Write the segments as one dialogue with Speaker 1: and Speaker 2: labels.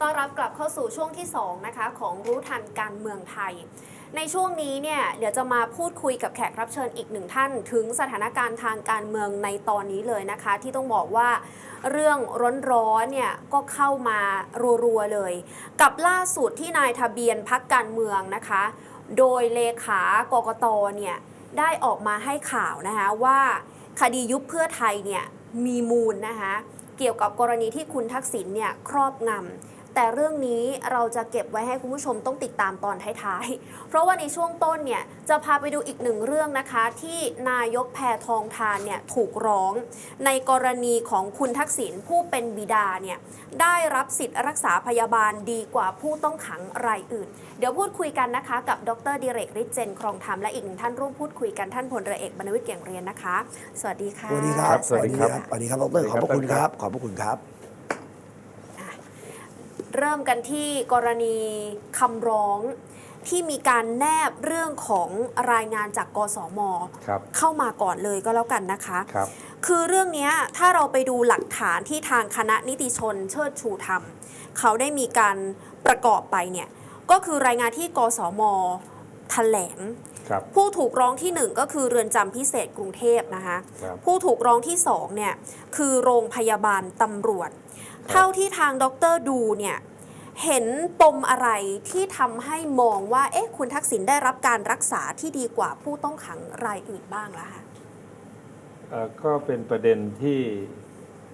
Speaker 1: ต้อนรับกลับเข้าสู่ช่วงที่2นะคะของรู้ทันการเมืองไทย ในช่วงนี้เนี่ยเดี๋ยวจะมาพูดคุยกับแขกรับเชิญอีกหนึ่งท่าน ถึงสถานการณ์ทางการเมืองในตอนนี้เลยนะคะ ที่ต้องบอกว่าเรื่องร้อนๆเนี่ยก็เข้ามารัวๆเลย กับล่าสุดที่นายทะเบียนพักการเมืองนะคะ โดยเลขากกตเนี่ยได้ออกมาให้ข่าวนะคะว่าคดียุบเพื่อไทยเนี่ยมีมูลนะคะเกี่ยวกับกรณีที่คุณทักษิณเนี่ยครอบงำ แต่เรื่องนี้เราจะเก็บไว้ให้คุณผู้ชมต้องติดตามตอนท้ายๆ เพราะว่าในช่วงต้นเนี่ยจะพาไปดูอีกหนึ่งเรื่องนะคะ ที่นายกแพทองทานเนี่ยถูกร้อง ในกรณีของคุณทักษิณผู้เป็นบิดาเนี่ยได้รับสิทธิ์รักษาพยาบาลดีกว่าผู้ต้องขังรายอื่น เดี๋ยวพูดคุยกันนะคะ กับดรดิเรกฤทธิ์เจนครองธรรมและอีกหนึ่งท่านร่วมพูดคุยกันท่านพลเรือเอกบรรณวิทย์เก่งเรียนนะคะ สวัสดีค่ะ
Speaker 2: สวัสดีครับ
Speaker 3: สวัสดีครับ
Speaker 2: สวัสดีครับดรขอบพระคุณครับ ขอบพระคุณครับ
Speaker 1: เริ่มกันที่กรณีคำร้องที่มีการแนบเรื่องของรายงานจากกสม
Speaker 3: ครับ
Speaker 1: เข้ามาก่อนเลยก็แล้วกันนะคะ
Speaker 3: ครับ
Speaker 1: คือเรื่องเนี้ยถ้าเราไปดูหลักฐานที่ทางคณะนิติชนเชิดชูธรรม เขาได้มีการประกอบไปเนี่ยก็คือรายงานที่กสมแถลง
Speaker 3: ครับ
Speaker 1: ผู้ถูกร้องที่ 1 ก็คือเรือนจำพิเศษกรุงเทพนะคะ
Speaker 3: ครับ
Speaker 1: ผู้ถูกร้องที่2เนี่ยคือโรงพยาบาลตำรวจ เท่าที่ทางดรดูเนี่ย เห็นปมอะไรที่ทำให้มองว่า เอ๊ะ คุณทักษิณได้รับการรักษาที่ดีกว่าผู้ต้องขังรายอื่นบ้างล่ะคะ
Speaker 3: เอ่อก็เป็นประเด็นที่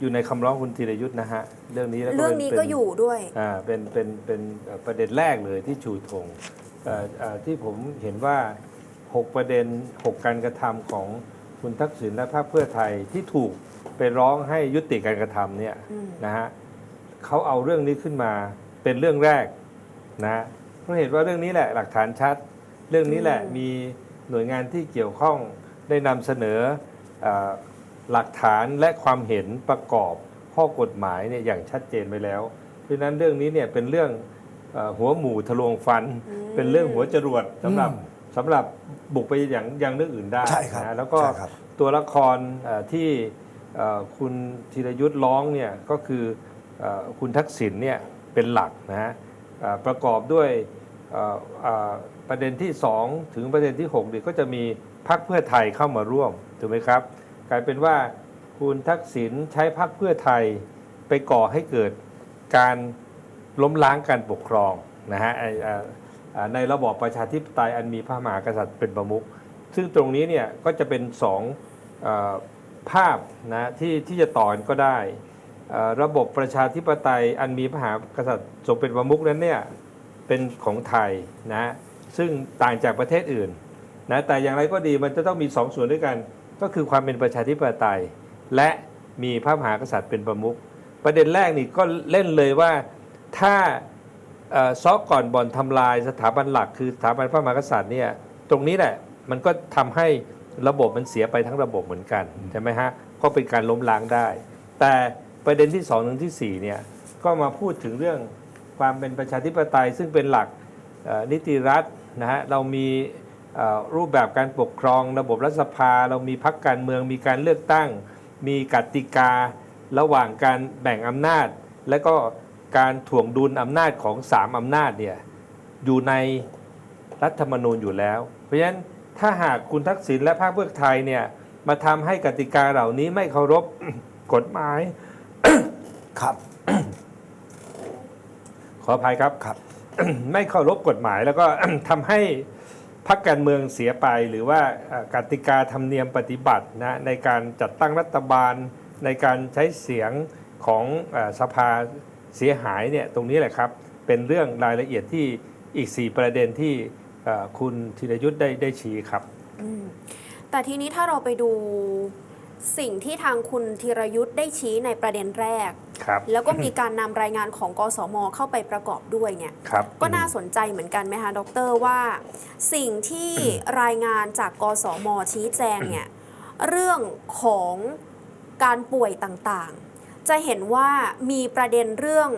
Speaker 3: อยู่ในคำร้องคุณธีรยุทธ์นะฮะ เรื่องนี้แล้วก็
Speaker 1: เรื่อง
Speaker 3: ป็
Speaker 1: นี้
Speaker 3: ป็
Speaker 1: ก็อยู่ด้วย
Speaker 3: อ่าเป็นเป็นเป็นเอ่อประเด็นแรกเลยที่ชูธงเอ่อเอ่อที่ผมเห็นว่า 6 ประเด็น 6 การกระทำของคุณทักษิณและพรรคเพื่อไทยที่ถูกไปร้องให้ยุติการกระทำเนี่ย
Speaker 1: อืม
Speaker 3: นะฮะเขาเอาเรื่องนี้ขึ้นมา เป็นเรื่องแรกนะฮะเพราะเหตุว่าเรื่องนี้แหละหลักฐานชัด เรื่องนี้แหละมีหน่วยงานที่เกี่ยวข้องได้นำเสนอเออหลักฐานและความเห็นประกอบข้อกฎหมายเนี่ยอย่างชัดเจนไปแล้ว เพราะฉะนั้นเรื่องนี้เนี่ยเป็นเรื่องเออหัวหมูทะลวงฟัน
Speaker 1: อืม
Speaker 3: เป็นเรื่องหัวจรวดสำหรับ
Speaker 2: อืม
Speaker 3: สำหรับบุกไปอย่างยังเรื่องอื่นได้
Speaker 2: ใช่ครับ
Speaker 3: นะแล้วก็
Speaker 2: ใช่ครับ
Speaker 3: ตัวละครเอ่อที่เอ่อคุณธีรยุทธ์ร้องเนี่ยก็คือเอ่อคุณทักษิณเนี่ย เป็นหลักนะฮะประกอบด้วยประเด็นที่ 2 ถึงประเด็นที่6เนี่ยก็จะมีพรรคเพื่อไทยเข้ามาร่วมถูกไหมครับ กลายเป็นว่าคุณทักษิณใช้พรรคเพื่อไทยไปก่อให้เกิดการล้มล้างการปกครองนะฮะในระบอบประชาธิปไตยอันมีพระมหากษัตริย์เป็นประมุขซึ่งตรงนี้เนี่ยก็จะเป็นสองอภาพนะที่ที่จะต่อกันก็ได้ ระบบประชาธิปไตยอันมีพระมหากษัตริย์ทรงเป็นประมุขนั้นเนี่ยเป็นของไทยนะซึ่งต่างจากประเทศอื่นนะแต่อย่างไรก็ดีมันจะต้องมีสองส่วนด้วยกัน ก็คือความเป็นประชาธิปไตย และมีพระมหากษัตริย์เป็นประมุขประเด็นแรกนี่ก็เล่นเลยว่าถ้าซอกก่อนบ่อนทำลายสถาบันหลัก คือสถาบันพระมหากษัตริย์เนี่ยตรงนี้แหละมันก็ทำให้ระบบมันเสียไปทั้งระบบเหมือนกันใช่ไหมฮะก็เป็นการล้มล้างได้ แต่ ประเด็นที่สองถึงที่สี่เนี่ยก็มาพูดถึงเรื่องความเป็นประชาธิปไตย ซึ่งเป็นหลักนิติรัฐนะฮะเรามีรูปแบบการปกครองระบบรัฐสภา เรามีพักการเมืองมีการเลือกตั้ง มีกติการะหว่างการแบ่งอำนาจ และก็การถ่วงดุลอำนาจของสามอำนาจเนี่ยอยู่ในรัฐธรรมนูญอยู่แล้ว เพราะฉะนั้นถ้าหากคุณทักษิณและพรรคเพื่อไทยเนี่ยมาทำให้กติกาเหล่านี้ไม่เคารพกฎหมาย
Speaker 2: ครับ
Speaker 3: ขออภัยครับ
Speaker 2: ครับ
Speaker 3: ไม่เคารพกฎหมายแล้วก็ ทำให้พรรคการเมืองเสียไปหรือว่าเอ่อกติกาธรรมเนียมปฏิบัตินะในการจัดตั้งรัฐบาลในการใช้เสียงของเออสภาเสียหายเนี่ยตรงนี้แหละครับ เป็นเรื่องรายละเอียดที่อีก 4 ประเด็นที่เอ่อคุณธีรยุทธ์ได้ได้ชี้ครับ
Speaker 1: อืมแต่ทีนี้ถ้าเราไปดู สิ่งที่ทางคุณธีรยุทธ์ได้ชี้ในประเด็นแรก
Speaker 3: ครับ
Speaker 1: แล้วก็มีการนำรายงานของกสมเข้าไปประกอบด้วยเนี่ย
Speaker 3: ครับ
Speaker 1: ก็น่าสนใจเหมือนกันไหมคะดรว่า สิ่งที่รายงานจากกสมชี้แจงเนี่ย เรื่องของการป่วยต่างๆ จะเห็นว่ามีประเด็นเรื่อง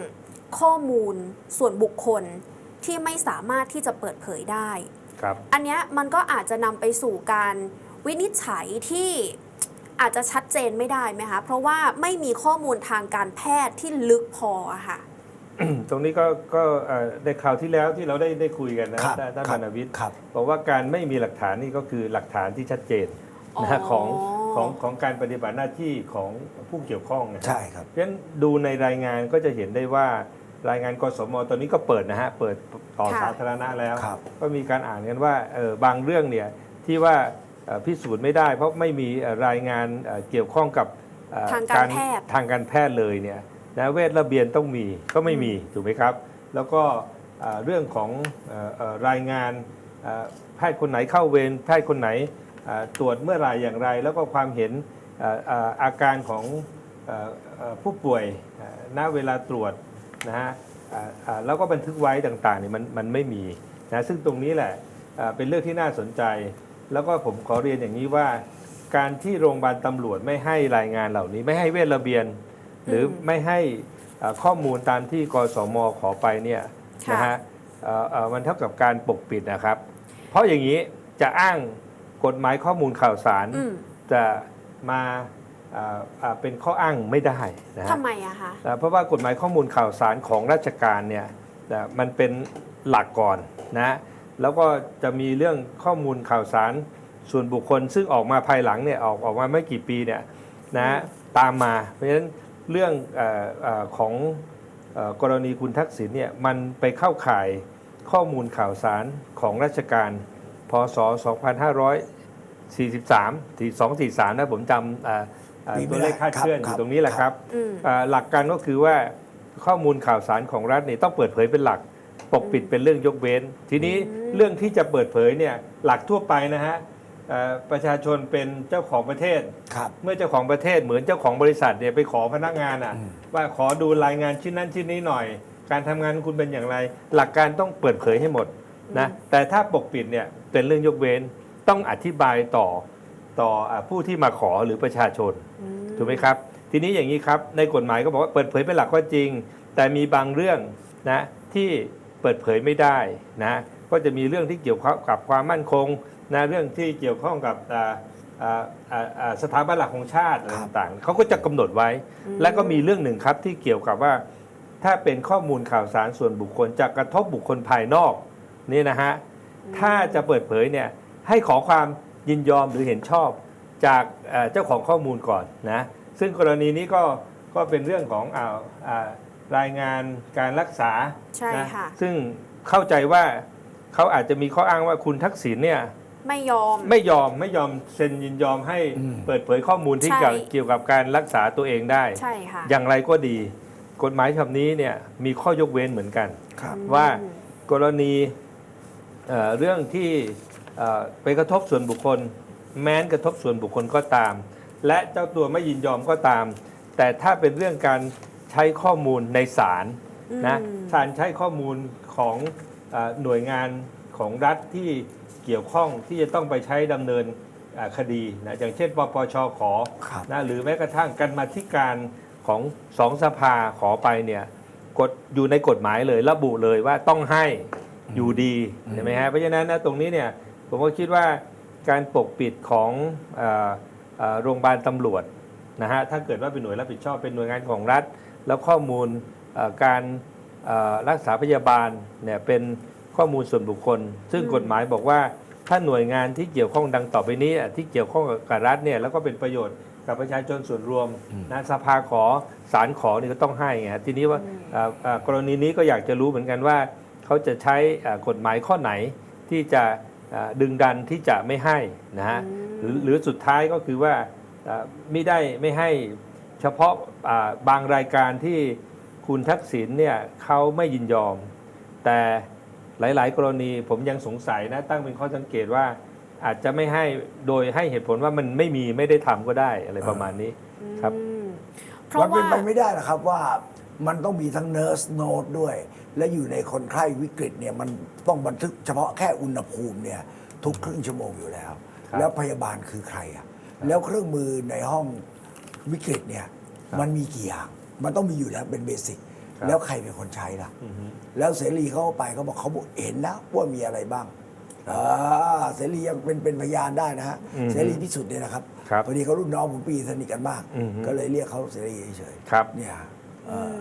Speaker 1: ข้อมูลส่วนบุคคลที่ไม่สามารถที่จะเปิดเผยได้
Speaker 3: ครับ
Speaker 1: อันเนี้ยมันก็อาจจะนำไปสู่การวินิจฉัยที่ อาจจะชัดเจนไม่ได้ไหมคะ เพราะว่าไม่มีข้อมูลทางการแพทย์ที่ลึกพออะค่ะ
Speaker 3: ตรงนี้ก็ก็เอ่อในคราวที่แล้วที่เราได้ได้คุยกันนะครับท่าน
Speaker 2: ครั
Speaker 3: มานาวิทย์
Speaker 2: ครับ
Speaker 3: บอกว่าการไม่มีหลักฐานนี่ก็คือหลักฐานที่ชัดเจนนะฮะ
Speaker 1: อ๋
Speaker 3: ข
Speaker 1: อ
Speaker 3: องของของการปฏิบัติหน้าที่ของผู้เกี่ยวข้องนะ
Speaker 2: ใช่ครับ
Speaker 3: เพราะฉะนั้นดูในรายงานก็จะเห็นได้ว่ารายงานกสมตอนนี้ก็เปิดนะฮะเปิดต่อ
Speaker 1: ค่ะ
Speaker 3: สาธารณะแล้ว
Speaker 2: ครับ
Speaker 3: ก็มีการอ่านกันว่าเออบางเรื่องเนี่ยที่ว่าเอ่อ พิสูจน์ไม่ได้ เพราะไม่มีเอ่อรายงานเอ่อเกี่ยวข้องกับเอ่อ
Speaker 1: ทางการแพทย์
Speaker 3: ทางการแพทย์เลยเนี่ยนะเวชระเบียนต้องมีก็ไม่มีถูกไหมครับ แล้วก็เอ่อเรื่องของเอ่อเอ่อรายงานเอ่อแพทย์คนไหนเข้าเวรแพทย์คนไหนเอ่อตรวจเมื่อไหรอย่างไร แล้วก็ความเห็นเอ่อเอ่ออาการของเอ่อเอ่อผู้ป่วยเอ่อณเวลาตรวจนะฮะอ่าอ่าแล้วก็บันทึกไว้ต่างๆเนี่ยมันมันไม่มีนะซึ่งตรงนี้แหละเอ่อเป็นเรื่องที่น่าสนใจ แล้วก็ผมขอเรียนอย่างนี้ว่า การที่โรงพยาบาลตำรวจไม่ให้รายงานเหล่านี้ ไม่ให้เวชระเบียน หรือไม่ให้เอ่อข้อมูลตามที่กสมขอไปเนี่ย
Speaker 1: ค่ะ
Speaker 3: นะฮะเอ่อเอ่อมันเท่ากับการปกปิดนะครับ เพราะอย่างนี้จะอ้างกฎหมายข้อมูลข่าวสาร
Speaker 1: อืม
Speaker 3: จะมาเอ่อเอ่อเป็นข้ออ้างไม่ได้นะฮะ
Speaker 1: ทำไมอะคะ
Speaker 3: นะเพราะว่ากฎหมายข้อมูลข่าวสารของราชการเนี่ยนะมันเป็นหลักก่อนนะ แล้วก็จะมีเรื่องข้อมูลข่าวสารส่วนบุคคล ซึ่งออกมาภายหลังเนี่ยออกออกมาไม่กี่ปีเนี่ยนะตามมา เพราะฉะนั้นเรื่องเออเออของเออกรณีคุณทักษิณเนี่ยมันไปเข้าข่ายข้อมูลข่าวสารของราชการ พศ 2543ที่243 นะผมจำเอ่อเอ่อ
Speaker 2: ปีไม่
Speaker 3: ตัว
Speaker 2: ได้
Speaker 3: เลขคาดเคลื่อนอ
Speaker 2: ครับ
Speaker 3: ยู่ตรงนี้แหละครับ
Speaker 1: อืม
Speaker 3: อ่าหลักการก็คือว่าข้อมูลข่าวสารของรัฐเนี่ยต้องเปิดเผยเป็นหลัก ปกปิดเป็นเรื่องยกเว้น ทีนี้
Speaker 1: อืม
Speaker 3: เรื่องที่จะเปิดเผยเนี่ยหลักทั่วไปนะฮะเอ่อประชาชนเป็นเจ้าของประเทศ
Speaker 2: ครับ
Speaker 3: เมื่อเจ้าของประเทศเหมือนเจ้าของบริษัทเนี่ยไปขอพนักงานอะ
Speaker 2: อืม
Speaker 3: ว่าขอดูรายงานชิ้นนั้นชิ้นนี้หน่อย การทำงานคุณเป็นอย่างไร หลักการต้องเปิดเผยให้หมดนะแต่ถ้าปกปิดเนี่ยเป็นเรื่องยกเว้นต้องอธิบายต่อต่ออ่าผู้ที่มาขอหรือประชาชน
Speaker 1: อืม
Speaker 3: ถูกไหมครับ ทีนี้อย่างนี้ครับในกฎหมายก็บอกว่าเปิดเผยเป็นหลักก็จริง แต่มีบางเรื่องนะที่เปิดเผยไม่ได้นะ ก็จะมีเรื่องที่เกี่ยวข้องกับความมั่นคงนะเรื่องที่เกี่ยวข้องกับอ่าอ่าอ่าอ่าสถาบันหลักของชาติอะไร
Speaker 2: ครับ
Speaker 3: ต่างๆเขาก็จะกำหนดไว้
Speaker 1: อืม
Speaker 3: และก็มีเรื่องหนึ่งครับที่เกี่ยวกับว่า ถ้าเป็นข้อมูลข่าวสารส่วนบุคคลจะกระทบบุคคลภายนอกนี่นะฮะถ้าจะเปิดเผยเนี่ยให้ขอความยินยอมหรือเห็นชอบจากเอ่อเจ้าของข้อมูลก่อนนะซึ่งกรณีนี้ก็ก็เป็นเรื่องของอ่าอ่ารายงานการรักษา
Speaker 1: ใช่
Speaker 3: นะ
Speaker 1: ค่ะ
Speaker 3: ซึ่งเข้าใจว่า เขาอาจจะมีข้ออ้างว่าคุณทักษิณเนี่ย
Speaker 1: ไม่ยอม
Speaker 3: ไม่ยอมไม่ยอมเซ็นยินยอมให้
Speaker 2: อืม
Speaker 3: เปิดเผยข้อมูลที่
Speaker 1: ใช่
Speaker 3: เกี่ยวเกี่ยวกับการรักษาตัวเองได้
Speaker 1: ใช่ค่ะ
Speaker 3: อย่างไรก็ดี กฎหมายฉบับนี้เนี่ยมีข้อยกเว้นเหมือนกัน
Speaker 2: ครับ
Speaker 3: ว่ากรณีเอ่อเรื่องที่เอ่อไปกระทบส่วนบุคคล แม้นกระทบส่วนบุคคลก็ตาม และเจ้าตัวไม่ยินยอมก็ตาม แต่ถ้าเป็นเรื่องการใช้ข้อมูลในศาลนะ
Speaker 1: อืม
Speaker 3: ศาลใช้ข้อมูลของเออ หน่วยงานของรัฐที่เกี่ยวข้องที่จะต้องไปใช้ดำเนินเอ่อคดีนะอย่างเช่น ปปชขอ
Speaker 2: ครับ
Speaker 3: นะหรือแม้กระทั่งกันมาธิการของสองสภาขอไปเนี่ยกฎอยู่ในกฎหมายเลยระบุเลยว่าต้องให้อยู่ดีใช่ไหมฮะเพราะฉะนั้นนะตรงนี้เนี่ยผมก็คิดว่าการปกปิดของเอ่อเอ่อโรงพยาบาลตำรวจนะฮะถ้าเกิดว่าเป็นหน่วยรับผิดชอบเป็นหน่วยงานของรัฐ แล้วข้อมูลเอ่อการเอ่อ รักษาพยาบาลเนี่ยเป็นข้อมูลส่วนบุคคล ซึ่ง
Speaker 1: อืม
Speaker 3: กฎหมายบอกว่าถ้าหน่วยงานที่เกี่ยวข้องดังต่อไปนี้อะที่เกี่ยวข้องกับรัฐเนี่ยแล้วก็เป็นประโยชน์กับประชาชนส่วนรวม
Speaker 2: อืม
Speaker 3: นะสภาขอศาลขอนี่ก็ต้องให้ไงฮะทีนี้ว่า
Speaker 1: อืม
Speaker 3: เอ่อเอ่อกรณีนี้ก็อยากจะรู้เหมือนกันว่าเขาจะใช้เอ่อกฎหมายข้อไหนที่จะเอ่อดึงดันที่จะไม่ให้นะฮะหรือหรือสุดท้ายก็คือว่าเอ่อไม่ได้ไม่ให้เฉพาะอ่าบางรายการที่ คุณทักษิณเนี่ยเขาไม่ยินยอม แต่หลาย ๆ กรณีผมยังสงสัยนะตั้งเป็นข้อสังเกตว่าอาจจะไม่ให้โดยให้เหตุผลว่ามันไม่มีไม่ได้ทำก็ได้อะไรประมาณนี้ครับ
Speaker 1: อืมเพ
Speaker 2: มั
Speaker 1: ราะ
Speaker 2: นเป็
Speaker 1: ว่าน
Speaker 2: ไปไม่ได้หรอกครับว่ามันต้องมีทั้งเนิร์สโนดด้วย และอยู่ในคนไข้วิกฤตเนี่ยมันต้องบันทึกเฉพาะแค่อุณหภูมิเนี่ยทุกครึ่งชั่วโมงอยู่แล้ว
Speaker 3: ครับ
Speaker 2: แล้วพยาบาลคือใครอะแล้วเครื่องมือในห้องวิกฤตเนี่ย
Speaker 3: ครับ
Speaker 2: มันมีกี่อย่าง มันต้องมีอยู่แล้วเป็นเบสิก
Speaker 3: ครับ
Speaker 2: แล้วใครเป็นคนใช้ล่ะ
Speaker 3: อือฮึ
Speaker 2: แล้วเสรีเขาไปเขาบอกเขาเห็นแล้วว่ามีอะไรบ้างอ่าเสรียังเป็นเป็นพยานได้นะฮะ
Speaker 3: อือฮึ
Speaker 2: เสรีพิสุทธิ์เนี่ยนะครับ
Speaker 3: ครับ
Speaker 2: พอดีเขารุ่นน้องผมปีสนิทกันมาก
Speaker 3: อือฮึ
Speaker 2: ก็เลยเรียกเขาเสรีเฉยๆ
Speaker 3: ครับ
Speaker 2: เนี่ยเอออ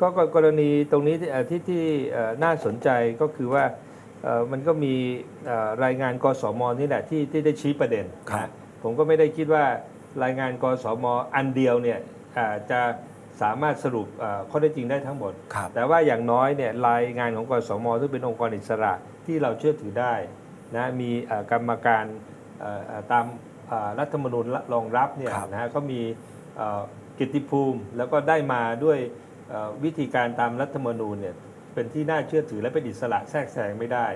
Speaker 3: ก็ก็กรณีตรงนี้ที่เอ่อที่ที่เอ่อน่าสนใจก็คือว่าเอ่อมันก็มีเอ่อรายงานกสมนี่แหละที่ที่ได้ชี้ประเด็น
Speaker 2: ครับ
Speaker 3: นะผมก็ไม่ได้คิดว่ารายงานกสมอันเดียวเนี่ยอ่า จะสามารถสรุปเอ่อข้อเท็จจริงได้ทั้งหมด
Speaker 2: ครับ
Speaker 3: แต่ว่าอย่างน้อยเนี่ยรายงานของกสมซึ่งเป็นองค์กรอิสระที่เราเชื่อถือได้นะมีเอ่อกรรมการเอ่อเอ่อตามเอ่อรัฐธรรมนูญรองรับเนี่ย
Speaker 2: ครับ
Speaker 3: นะฮะก็มีเอ่อกิตติภูมิ แล้วก็ได้มาด้วยเอ่อวิธีการตามรัฐธรรมนูญเนี่ยเป็นที่น่าเชื่อถือและเป็นอิสระแทรกแซงไม่ได้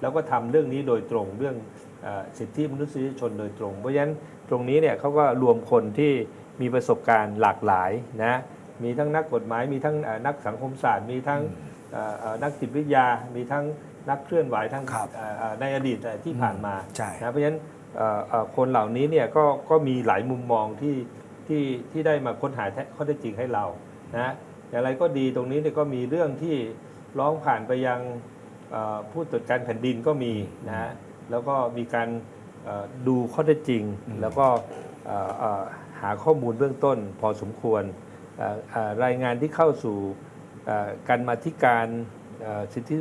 Speaker 3: แล้วก็ทำเรื่องนี้โดยตรงเรื่องเออสิทธิมนุษยชนโดยตรง เพราะฉะนั้นตรงนี้เนี่ยเขาก็รวมคนที่ มีประสบการณ์หลากหลายนะมีทั้งนักกฎหมาย มีทั้งเอ่อนักสังคมศาสตร์ มีทั้งเอ่อเอ่อนักจิตวิทยา มีทั้งนักเคลื่อนไหวทั้ง
Speaker 2: ครับ
Speaker 3: เอ่อเอ่อในอดีตที่ผ่านมา
Speaker 2: ใช่
Speaker 3: นะเพราะฉะนั้นเอ่อเอ่อคนเหล่านี้เนี่ยก็ก็มีหลายมุมมองที่ที่ที่ได้มาค้นหาแท้ข้อเท็จจริงให้เรานะอย่างไรก็ดีตรงนี้เนี่ยก็มีเรื่องที่ร้องผ่านไปยังเอ่อผู้ตรวจการแผ่นดินก็มีนะฮะแล้วก็มีการเอ่อดูข้อเท็จจริง แล้วก็เอ่อเอ่อ หาข้อมูลเบื้องต้นพอสมควรรายงานที่เข้าสู่การมาธิการสิทธิ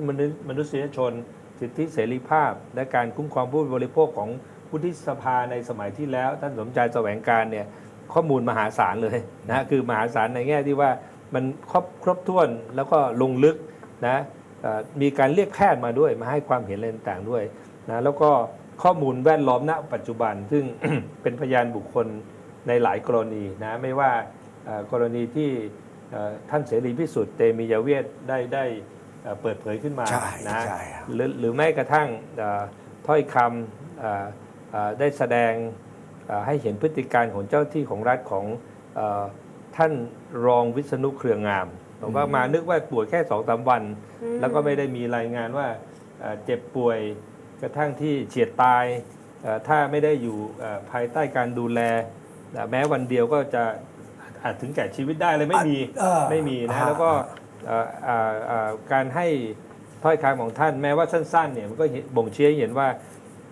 Speaker 3: มนุษยชน สิทธิเสรีภาพ และการคุ้มครองผู้บริโภคของวุฒิสภาในสมัยที่แล้ว ท่านสมชายแสวงการเนี่ยข้อมูลมหาศาลเลยนะคือมหาศาลในแง่ที่ว่ามันครบครบถ้วนแล้วก็ลงลึกนะมีการเรียกแพทย์มาด้วยมาให้ความเห็นอะไรต่างๆด้วยนะแล้วก็ข้อมูลแวดล้อมณปัจจุบัน ซึ่งเป็นพยานบุคคล ในหลายกรณีนะไม่ว่าเอ่อกรณีที่เอ่อท่านเสรีพิสุทธิ์เตมียเวทได้ได้เอ่อเปิดเผยขึ้นมา
Speaker 2: ใช่
Speaker 3: นะ
Speaker 2: ใช่ครับ
Speaker 3: หรือหรือแม้กระทั่งเอ่อถ้อยคำเอ่อเอ่อได้แสดงเอ่อให้เห็นพฤติการของเจ้าที่ของรัฐของเอ่อท่านรองวิษณุเครืองามผมว่ามานึกว่าป่วยแค่สองสามวัน
Speaker 1: อืม
Speaker 3: แล้วก็ไม่ได้มีรายงานว่าเอ่อเจ็บป่วยกระทั่งที่เฉียดตายเอ่อถ้าไม่ได้อยู่เอ่อภายใต้การดูแล เอ่อแม้วันเดียวก็จะอาจถึงแก่ชีวิตได้เลยไม่มี
Speaker 2: เออ
Speaker 3: ไม่มีนะ
Speaker 2: อ่า
Speaker 3: แล้วก็เอ่อเอ่อเอ่อการให้ถ้อยคำของท่านแม้ว่าสั้นๆเนี่ยมันก็เห็นบ่งชี้ให้เห็นว่า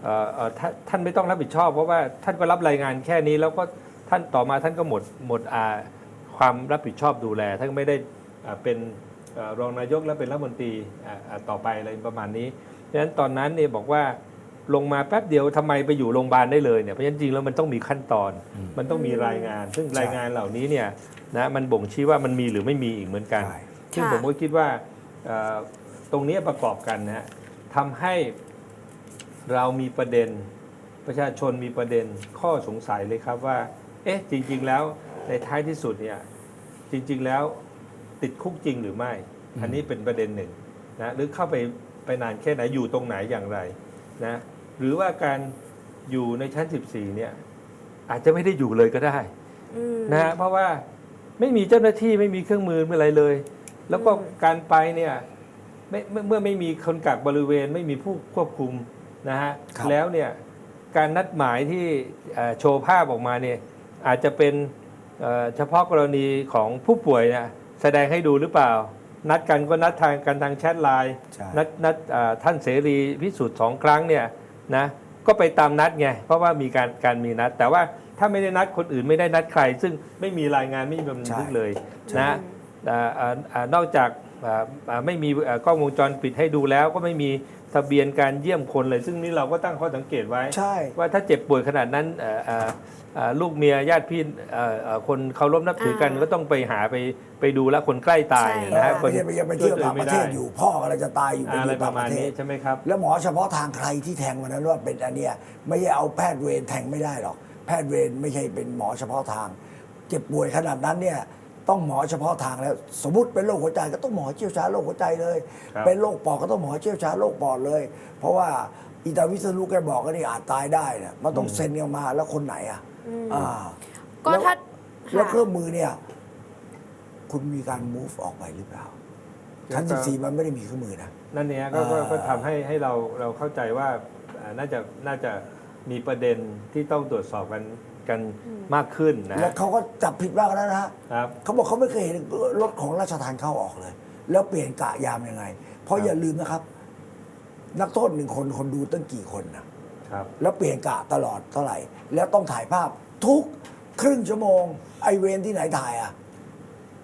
Speaker 3: เอ่อเอ่อท่านท่านไม่ต้องรับผิดชอบ เพราะว่าท่านก็รับรายงานแค่นี้ แล้วก็ท่านต่อมาท่านก็หมดหมดอ่าความรับผิดชอบดูแล ท่านก็ไม่ได้อ่าเป็นเอ่อรองนายกและเป็นรัฐมนตรีอ่าอ่าต่อไปอะไรประมาณนี้เพราะฉะนั้นตอนนั้นเนี่ยบอกว่า ลงมาแป๊บเดียวทำไมไปอยู่โรงพยาบาลได้เลยเนี่ยเพราะฉะนั้นจริงๆแล้วมันต้องมีขั้นตอน มันต้องมีรายงาน ซึ่ง
Speaker 2: ใช่
Speaker 3: รายงานเหล่านี้เนี่ยนะมันบ่งชี้ว่ามันมีหรือไม่มีอีกเหมือนกัน
Speaker 2: ใช่
Speaker 3: ซึ่ง
Speaker 1: ค่ะ
Speaker 3: ผมก็คิดว่าเอ่อตรงนี้ประกอบกันนะฮะทำให้เรามีประเด็นประชาชนมีประเด็นข้อสงสัยเลยครับว่า เอ๊ะ จริง ๆ แล้วในท้ายที่สุดเนี่ยจริง ๆ แล้วติดคุกจริงหรือไม่ อันนี้เป็นประเด็นหนึ่งนะหรือเข้าไปไปนานแค่ไหนอยู่ตรงไหนอย่างไร นะหรือว่าการอยู่ในชั้น 14 เนี่ย อาจจะไม่ได้อยู่เลยก็ได้
Speaker 1: อืม
Speaker 3: นะฮะเพราะว่าไม่มีเจ้าหน้าที่ไม่มีเครื่องมือไม่อะไรเลย แล้วก็
Speaker 1: อืม
Speaker 3: การไปเนี่ยไม่เมื่อเมื่อไม่มีคนกักบริเวณ ไม่มีผู้ควบคุมนะฮะ
Speaker 2: ครับ
Speaker 3: แล้วเนี่ยการนัดหมายที่เอ่อโชว์ภาพออกมาเนี่ยอาจจะเป็นเอ่อเฉพาะกรณีของผู้ป่วยนะแสดงให้ดูหรือเปล่า นัดกันก็นัดทางกันทางแชทไลน์
Speaker 2: ใช่
Speaker 3: นัดนัดเอ่อท่านเสรีพิสุทธิ์สองครั้งเนี่ยนะก็ไปตามนัดไงเพราะว่ามีการการมีนัด แต่ว่าถ้าไม่ได้นัดคนอื่นไม่ได้นัดใคร ซึ่งไม่มีรายงานไม่มีบันทึกเลยนะอ่าอ่าอ่านอกจากอ่าอ่าไม่มีอ่ากล้องวงจรปิดให้ดูแล้วก็ไม่มีทะเบียนการเยี่ยมคนเลย ซึ่งนี่เราก็ตั้งข้อสังเกตไว้
Speaker 2: ใช่
Speaker 3: ว่าถ้าเจ็บป่วยขนาดนั้น เอ่อเอ่อเอ่อลูกเมียญาติพี่เอ่อเอ่อคนเคารพนับถือกัน
Speaker 1: อ่า
Speaker 3: ก็ต้องไปหาไปไปดูแลวคนใกล้ตาย
Speaker 1: ใช่
Speaker 3: นะฮะ
Speaker 2: ไม่ใช่ไปยังไปเที่ยวต่างประเทศ
Speaker 3: ช่วตั
Speaker 2: อยู่พ่อกำลังจะตายอยู่ไป
Speaker 3: ไม่
Speaker 2: อ
Speaker 3: ได้อะไร
Speaker 2: ยู่
Speaker 3: ป
Speaker 2: ต่า
Speaker 3: ระ
Speaker 2: งป
Speaker 3: มาณ
Speaker 2: ระเท
Speaker 3: นี้
Speaker 2: ศ
Speaker 3: ใช่ไหมครับ
Speaker 2: แล้วหมอเฉพาะทางใครที่แทงวันนั้นว่าเป็นอันเนี้ยไม่ใช่เอาแพทย์เวรแทงไม่ได้หรอก แพทย์เวรไม่ใช่เป็นหมอเฉพาะทาง เจ็บป่วยขนาดนั้นเนี่ยต้องหมอเฉพาะทางแล้ว สมมติเป็นโรคหัวใจก็ต้องหมอเชี่ยวชาญโรคหัวใจเลย
Speaker 3: ครับ
Speaker 2: เป็นโรคปอดก็ต้องหมอเชี่ยวชาญโรคปอดเลย เพราะว่าอีตาวิษณุแกบอกก็นี่อาจตายได้เนี่ยมันต้องเซ็นกันมาแล้วคนไหนอะ
Speaker 1: อืม
Speaker 2: อ่า
Speaker 1: ก็
Speaker 2: แล้ว
Speaker 1: ถ้า
Speaker 2: แล้วเค
Speaker 1: ค่ะ
Speaker 2: รื่องมือเนี่ย คุณมีการ move ออกไปหรือเปล่าชั้น
Speaker 3: ก็
Speaker 2: 14มันไม่ได้มีเครื่องมือนะ
Speaker 3: นั่นเนี่ยก็ก็
Speaker 2: อ่า
Speaker 3: ก็ทำให้ให้เราเราเข้าใจว่าอ่าน่าจะน่าจะมีประเด็นที่ต้องตรวจสอบกันกันมากขึ้นนะ
Speaker 2: แล้วเขาก็จับผิดมากแล้วนะฮะ
Speaker 3: ครับ
Speaker 2: เขาบอกเขาไม่เคยเห็นรถของราชทานเข้าออกเลย แล้วเปลี่ยนกะยามยังไง เพราะ
Speaker 3: ครับ
Speaker 2: อย่าลืมนะครับ นักโทษหนึ่งคนคนดูตั้งกี่คนนะ ครับ แล้วเปลี่ยนกะตลอดเท่าไหร่ แล้วต้องถ่ายภาพทุกครึ่งชั่วโมง ไอเวนที่ไหนถ่ายอะ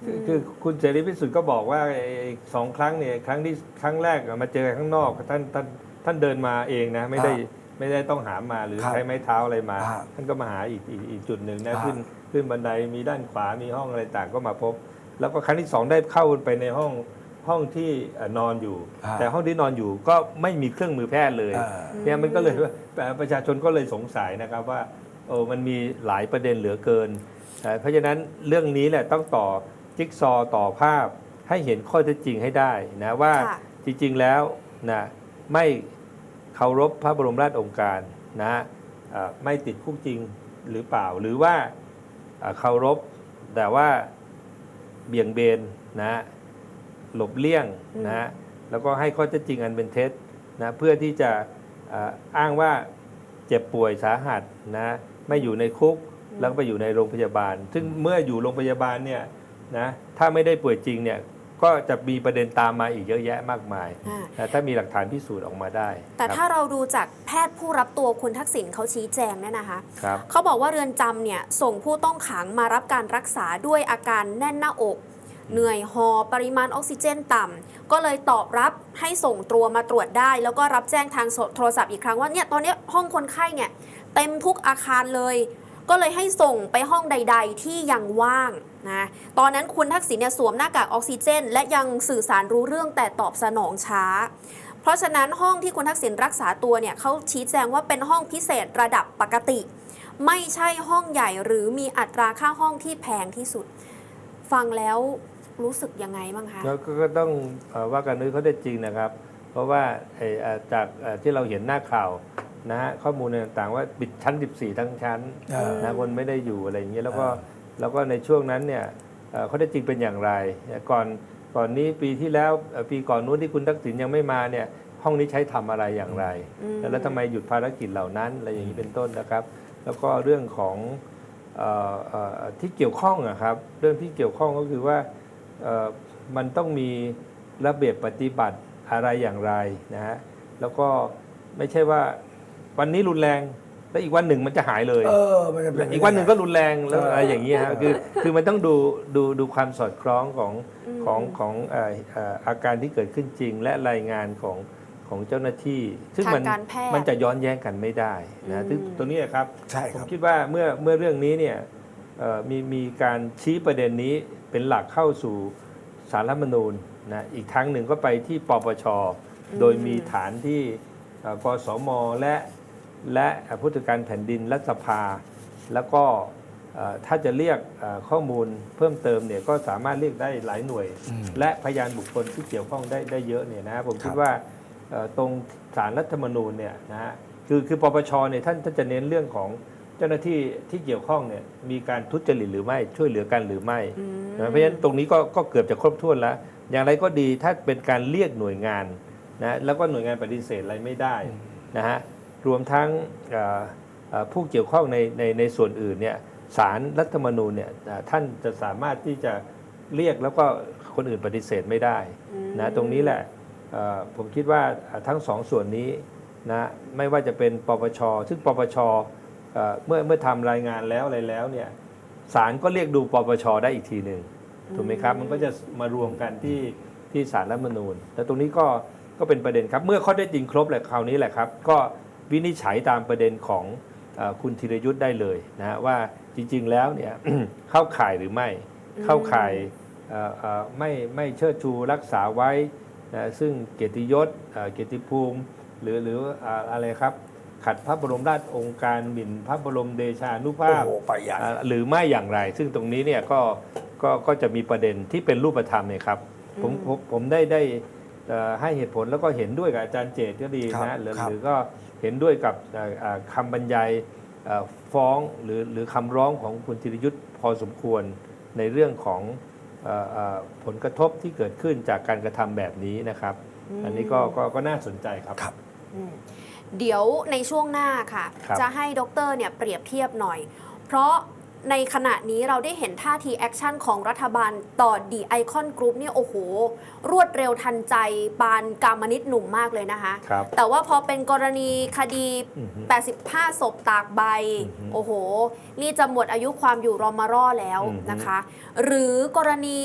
Speaker 3: คือคือคุณเสรีพิสุทธิ์ก็บอกว่าไอ้สองครั้งเนี่ยครั้งที่ครั้งแรกอะมาเจอกันข้างนอกท่านท่านท่านเดินมาเองนะไม่ได้
Speaker 2: ครับ
Speaker 3: ไม่ได้ต้องหามาหรือ
Speaker 2: ครับ
Speaker 3: ใช้ไม้เท้าอะไรมา
Speaker 2: ครับ
Speaker 3: ท่านก็มาหาอีกอีกอีกจุดหนึ่ง
Speaker 2: ครั
Speaker 3: นะ
Speaker 2: บ
Speaker 3: ขึ้นขึ้นบันไดมีด้านขวามีห้องอะไรต่างก็มาพบ แล้วก็ครั้งที่สองได้เข้าไปในห้อง ห้องที่เอ่อนอนอยู่
Speaker 2: ครับ
Speaker 3: แต่ห้องที่นอนอยู่ก็ไม่มีเครื่องมือแพทย์เลย
Speaker 2: เออ
Speaker 3: เนี่ยมันก็เลยว่าแต่ประชาชนก็เลยสงสัยนะครับว่าโอ้มันมีหลายประเด็นเหลือเกินเอ่อเพราะฉะนั้นเรื่องนี้แหละต้องต่อจิ๊กซอว์ต่อภาพให้เห็นข้อเท็จจริงให้ได้นะว่า
Speaker 1: ค่ะ
Speaker 3: จริงๆแล้วนะไม่เคารพพระบรมราชโองการนะเอ่อไม่ติดคุกจริงหรือเปล่าหรือว่าเอ่อเคารพแต่ว่าเบี่ยงเบนนะ หลบเลี่ยงนะแล้วก็ให้ข้อเท็จจริงอันเป็นเท็จนะเพื่อที่จะเอ่ออ้างว่าเจ็บป่วยสาหัสนะไม่อยู่ในคุกแล้วก็ไปอยู่ในโรงพยาบาล ซึ่งเมื่ออยู่โรงพยาบาลเนี่ยนะถ้าไม่ได้ป่วยจริงเนี่ยก็จะมีประเด็นตามมาอีกเยอะแยะมากมาย
Speaker 1: อ่า
Speaker 3: นะถ้ามีหลักฐานพิสูจน์ออกมาได้
Speaker 1: แต่
Speaker 3: ครับ
Speaker 1: ถ้าเราดูจากแพทย์ผู้รับตัวคุณทักษิณเขาชี้แจงเนี่ยนะคะ
Speaker 3: ครับ
Speaker 1: เขาบอกว่าเรือนจำเนี่ยส่งผู้ต้องขังมารับการรักษาด้วยอาการแน่นหน้าอก เหนื่อยหอปริมาณออกซิเจนต่ำก็เลยตอบรับให้ส่งตัวมาตรวจได้ แล้วก็รับแจ้งทางโทรศัพท์อีกครั้งว่าเนี่ยตอนนี้ห้องคนไข้เนี่ยเต็มทุกอาคารเลย ก็เลยให้ส่งไปห้องใด ๆ ที่ยังว่างนะตอนนั้นคุณทักษิณเนี่ยสวมหน้ากากออกซิเจน และยังสื่อสารรู้เรื่องแต่ตอบสนองช้า เพราะฉะนั้นห้องที่คุณทักษิณรักษาตัวเนี่ยเขาชี้แจงว่าเป็นห้องพิเศษระดับปกติ ไม่ใช่ห้องใหญ่หรือมีอัตราค่าห้องที่แพงที่สุด ฟังแล้ว รู้สึกยังไงบ้างคะ
Speaker 3: แล้วก็ก็ต้องเอ่อว่ากันด้วยข้อเท็จจริงนะครับ เพราะว่าไอ้เอ่อจากเอ่อที่เราเห็นหน้าข่าวนะฮะข้อมูลต่างๆว่าปิดชั้น 14 ทั้งชั้น
Speaker 2: เออ
Speaker 3: นะคนไม่ได้อยู่อะไรอย่างเงี้ยแล้วก็
Speaker 2: เออ
Speaker 3: แล้วก็ในช่วงนั้นเนี่ยเอ่อข้อเท็จจริงเป็นอย่างไรเนี่ยก่อนก่อนนี้ปีที่แล้วเอ่อปีก่อนนู้นที่คุณทักษิณยังไม่มาเนี่ยห้องนี้ใช้ทำอะไรอย่างไร
Speaker 1: อืม
Speaker 3: แล้วทำไมหยุดภารกิจเหล่านั้นอะไรอย่างนี้เป็นต้นนะครับ แล้วก็เรื่องของเอ่อเอ่อที่เกี่ยวข้องอะครับ เรื่องที่เกี่ยวข้องก็คือว่าเอ่อ มันต้องมีระเบียบปฏิบัติอะไรอย่างไรนะฮะแล้วก็ไม่ใช่ว่าวันนี้รุนแรง แล้วอีกวันหนึ่งมันจะหายเลย
Speaker 2: เออมันจะเป็น
Speaker 3: อีกวันหนึ่งก็รุนแรงแล้ว
Speaker 2: เอออ
Speaker 3: อะไรอย่างนี้ยฮะคือคือมันต้องดูดูดูความสอดคล้องของ
Speaker 1: อืม
Speaker 3: ของของเอ่อเอ่ออาการที่เกิดขึ้นจริง และรายงานของของเจ้าหน้าที่ ซึ่งมัน
Speaker 1: ทางการแพทย์
Speaker 3: มันจะย้อนแย้งกันไม่ได้นะ
Speaker 1: อืม
Speaker 3: ซึ่งตรงนี้ครับ
Speaker 2: ใช่
Speaker 3: ผ
Speaker 2: ค
Speaker 3: ม
Speaker 2: รับ
Speaker 3: คิดว่าเมื่อเมื่อเรื่องนี้เนี่ยเอ่อมีมีการชี้ประเด็นนี้ เป็นหลักเข้าสู่สารรัฐธรรมนูญนะอีกทั้งหนึ่งก็ไปที่ปปช โดยมีฐานที่เอ่อกสมและและผู้ตรวจการแผ่นดินรัฐสภา แล้วก็เอ่อถ้าจะเรียกเอ่อข้อมูลเพิ่มเติมเนี่ยก็สามารถเรียกได้หลายหน่วย
Speaker 2: อืม
Speaker 3: และพยานบุคคลที่เกี่ยวข้องได้ได้เยอะเนี่ยนะผมคิด
Speaker 2: ครับ
Speaker 3: ว่าเอ่อตรงสารรัฐธรรมนูญเนี่ยนะฮะคือคือปปชเนี่ยท่านท่านจะเน้นเรื่องของ เจ้าหน้าที่ที่เกี่ยวข้องเนี่ยมีการทุจริตหรือไม่ช่วยเหลือกันหรือไม่
Speaker 1: อืม
Speaker 3: นะเพราะฉะนั้นตรงนี้ก็ก็เกือบจะครบถ้วนแล้ว อย่างไรก็ดีถ้าเป็นการเรียกหน่วยงานนะแล้วก็หน่วยงานปฏิเสธอะไรไม่ได้นะฮะรวมทั้งเอ่อเอ่อผู้เกี่ยวข้องในในในส่วนอื่นเนี่ยสารรัฐธรรมนูญเนี่ยอ่าท่านจะสามารถที่จะเรียกแล้วก็คนอื่นปฏิเสธไม่ได้
Speaker 1: อืม
Speaker 3: นะตรงนี้แหละเอ่อผมคิดว่าอ่าทั้งสองส่วนนี้นะไม่ว่าจะเป็นปปช ซึ่งปปช เอ่อเมื่อเมื่อทำรายงานแล้วอะไรแล้วเนี่ยศาลก็เรียกดูปปชได้อีกทีหนึ่งถูกไหมครับ มันก็จะมารวมกันที่ที่สารรัฐธรรมนูญ แต่ตรงนี้ก็ก็เป็นประเด็นครับ เมื่อข้อได้จริงครบแหละคราวนี้แหละครับ ก็วินิจฉัยตามประเด็นของเออคุณธีรยุทธ์ได้เลยนะฮะว่าจริง ๆ แล้วเนี่ยเข้าข่ายหรือไม่
Speaker 1: อืม
Speaker 3: เข้าข่ายเอ่อเอ่อไม่ไม่เชิดชูรักษาไว้นะซึ่งเกียรติยศเอ่อเกียรติภูมิ หรือหรืออ่าอะไรครับ ขัดพระบรมราชโองการหมิ่นพระบรมเดชานุ
Speaker 2: โอ้
Speaker 3: ภาพ
Speaker 2: โหไปใหญ่
Speaker 3: อ่าหรือไม่อย่างไร ซึ่งตรงนี้เนี่ยก็ก็ก็จะมีประเด็นที่เป็นรูปธรรมเนี่ยครับผม
Speaker 1: อืม
Speaker 3: ผมผมได้ได้เอ่อให้เหตุผลแล้วก็เห็นด้วยกับอาจารย์เจตก็ดี
Speaker 2: ครับ
Speaker 3: นะหรือ
Speaker 2: ครับ
Speaker 3: หรือก็เห็นด้วยกับเอ่อเอ่อคำบรรยายเอ่อฟ้องหรือหรือคำร้องของคุณธีรยุทธ์พอสมควรในเรื่องของเอ่อเอ่อผลกระทบที่เกิดขึ้นจากการกระทำแบบนี้นะครับ อันนี้ก็ก็ก็น่าสนใจครับ
Speaker 2: ครับ
Speaker 1: อืม เดี๋ยวในช่วงหน้าค่ะ
Speaker 3: ครับ
Speaker 1: จะให้ดรเนี่ยเปรียบเทียบหน่อย เพราะในขณะนี้เราได้เห็นท่าทีแอคชั่นของรัฐบาลต่อดีไอคอนกรุ๊ปเนี่ยโอ้โห รวดเร็วทันใจปานกามนิตหนุ่มมากเลยนะคะ
Speaker 3: ครับ
Speaker 1: แต่ว่าพอเป็นกรณีคดี
Speaker 3: อือฮึ
Speaker 1: 85 ศพตากใบ
Speaker 3: อือฮึ
Speaker 1: โอ้โห นี่จะหมดอายุความอยู่รอมารอแล้ว
Speaker 3: อือฮึ
Speaker 1: นะคะ หรือกรณี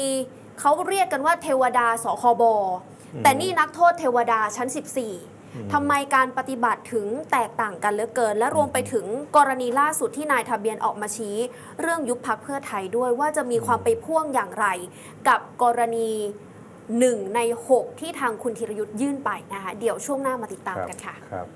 Speaker 1: เขาเรียกกันว่าเทวดาสคบแต่นี่นักโทษเทวดาชั้น 14 ทำไมการปฏิบัติถึงแตกต่างกันเหลือเกิน และรวมไปถึงกรณีล่าสุดที่นายทะเบียนออกมาชี้ เรื่องยุบพักเพื่อไทยด้วยว่าจะมีความไปพ่วงอย่างไร กับกรณีหนึ่งใน 6 ที่ทางคุณธีรยุทธ์ยื่นไปนะคะเดี๋ยวช่วงหน้ามาติดตามกันค่ะ
Speaker 3: ครับ